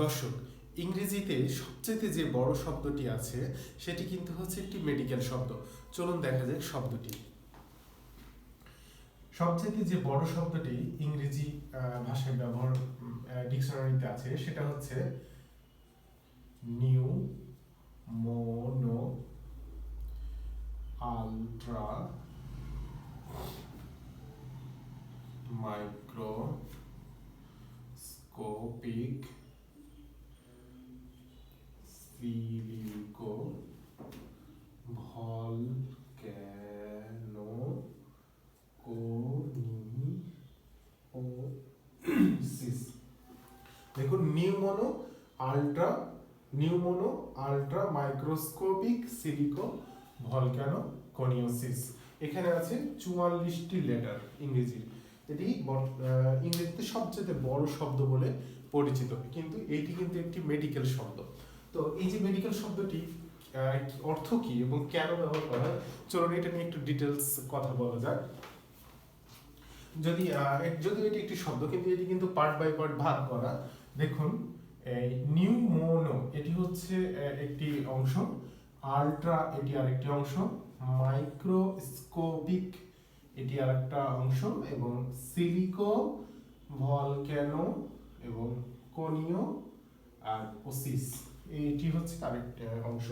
দর্শক, ইংরেজিতে সবচেয়ে যে বড় শব্দটি আছে, সেটি কিন্তু হচ্ছে একটি মেডিকেল শব্দ। চলুন দেখা যাক শব্দটি। সবচেয়ে যে বড় শব্দটি ইংরেজি ভাষায় ব্যবহার ডিকশনারিতে আছে, সেটা হচ্ছে new mono ultra micro silico volcano কোনিওসিস দেখুন, pneumono ultra নিউমোনো ultra microscopic silico volcano কোনিওসিস। এখানে আছে চুয়াল্লিশটি লেটার ইংরেজির এটি ইংরেজিতে সবচেয়ে বড় শব্দ বলে পরিচিত। কিন্তু এটি কিন্তু একটি মেডিকেল শব্দ। তো এই যে মেডিকেল শব্দটি অর্থ কি এবং কেন ব্যবহার করা হয়? চলুন এটা নিয়ে একটু ডিটেলস কথা বলা যাক। যদি যদিও এটি একটি শব্দ কিন্তু এটি কিন্তু পার্ট বাই পার্ট ভাগ করা, দেখুন নিউ মোনো এটি হচ্ছে একটি অংশ, আলট্রা, এটি আরেকটি অংশ, মাইক্রোস্কোপিক, এটি আরেকটা অংশ, এবং সিলিকো, ভলক্যানো, এবং কোনিও আর ওসিস। এটি হচ্ছে আরেকটা অংশ।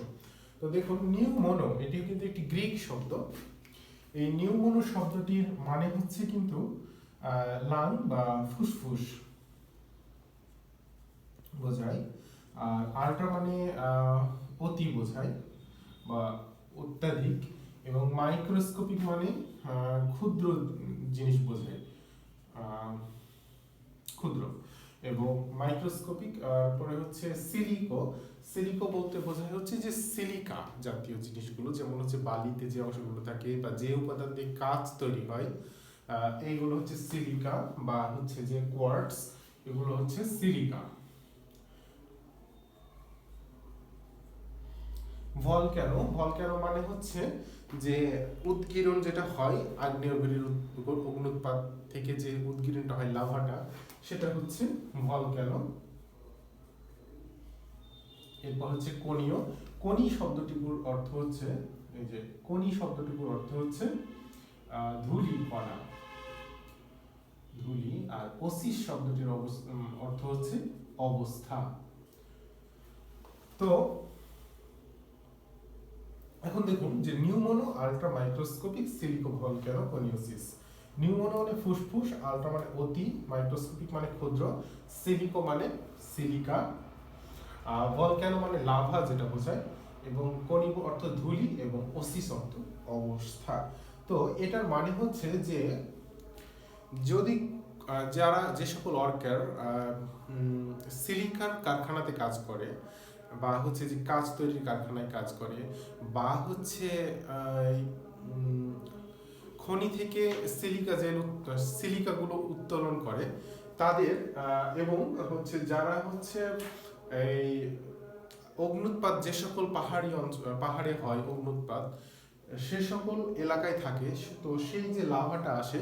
তো দেখুন নিউ মোনো এটি কিন্তু একটি গ্রিক শব্দ। এই নিউ মোনো শব্দটির মানে হচ্ছে কিন্তু লাং বা ফুসফুস। বোঝায়। আর আল্ট্রা মানে অতি বোঝায় বা অত্যাধিক এবং মাইক্রোস্কোপিক মানে ক্ষুদ্র জিনিস বোঝায়। ক্ষুদ্র। এবং মাইক্রোস্কোপিক আর পরে হচ্ছে সিলিকো সিলিকো বলতে বোঝায় হচ্ছে যে সিলিকা জাতীয় জিনিসগুলো, যেমন হচ্ছে বালিতে যে অংশগুলো থাকে বা যে উপাদান দিয়ে কাঁচ তৈরি হয় এইগুলো হচ্ছে সিলিকা বা হচ্ছে যে কোয়ার্টস এগুলো হচ্ছে সিলিকা ভলক্যানো ভলক্যানো মানে হচ্ছে যে উদগীরণ যেটা হয়, আগ্নেয়গিরির অগ্নুৎপাত থেকে যে উদগীরণটা হয় লাভাটা, সেটা হচ্ছে ভলক্যানো এরপর হচ্ছে কোনীয় কোনি শব্দটির অর্থ হচ্ছে, এই যে কোনি শব্দটির অর্থ হচ্ছে ধূলি কণা ধুলি আর ওসিস শব্দটির অর্থ হচ্ছে অবস্থা। তো দেখুন, যে নিউমোনো ultra microscopic silico volcano কোনিওসিস। Pneumono মানে ফুসফুস, আলট্রা মানে অতি, মাইক্রোস্কোপিক মানে ক্ষুদ্র, সিলিকো মানে সিলিকা। ভলক্যানো মানে লাভা যেটা বোঝায়, এবং কনিব অর্থ ধূলি এবং ওসিস অর্থ অবস্থা। তো এটার মানে হচ্ছে যে, যদি যারা যে সকল ওয়ার্কার সিলিকার কারখানাতে কাজ করে বা হচ্ছে যে কাজ তৈরির কারখানায় কাজ করে, বা হচ্ছে খনি থেকে সিলিকা যে সিলিকাগুলো উত্তোলন করে তাদের এবং হচ্ছে যারা হচ্ছে এই অগ্নুৎপাত যে সকল পাহাড়ি অঞ্চল পাহাড়ে হয় অগ্নুৎপাত সে সকল এলাকায় থাকে, তো সেই যে লাভাটা আসে,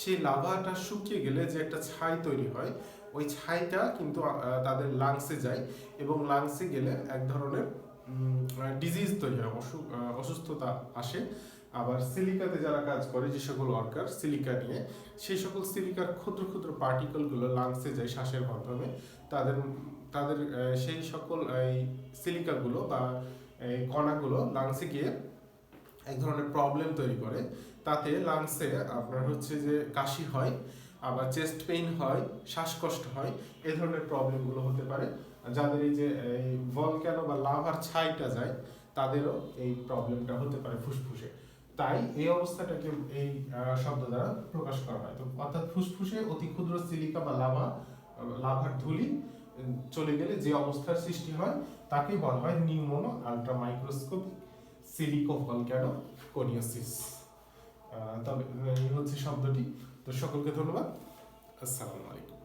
সেই লাভাটা শুকিয়ে গেলে যে একটা ছাই তৈরি হয়, ওই ছাইটা কিন্তু তাদের লাংসে যায় এবং লাংসে গেলে এক ধরনের ডিজিজ তৈরি হয় অসুখ অসুস্থতা আসে। আবার সিলিকাতে যারা কাজ করে, যে সকল ওয়ার্কার সিলিকা নিয়ে সেই সকল সিলিকার ক্ষুদ্র ক্ষুদ্র পার্টিকেলগুলো লাংসে যায় শ্বাসের মাধ্যমে। তাদের তাদের সেই সকল, এই সিলিকাগুলো বা, এই কণাগুলো লাংসে গিয়ে এক ধরনের প্রবলেম তৈরি করে। তাতে লাংসে আপনার হচ্ছে যে কাশি হয়, আবার চেস্ট পেইন হয়, শ্বাসকষ্ট হয়, এ ধরনের প্রবলেমগুলো হতে পারে। যাদের এই যে, এই ভলক্যানো বা লাভার ছাইটা যায়, তাদেরও এই প্রবলেমটা হতে পারে ফুসফুসে। তাই এই অবস্থাটাকে এই শব্দ দ্বারা প্রকাশ করা হয়। তো অর্থাৎ ফুসফুসে অতি ক্ষুদ্র সিলিকা বা লাভা, লাভার ধুলি চলে গেলে যে অবস্থার সৃষ্টি হয় তাকে বলা হয় pneumono ultra microscopic silico coniosis তবে এই হচ্ছে শব্দটি। তো সকলকে ধন্যবাদ। আসসালামু আলাইকুম।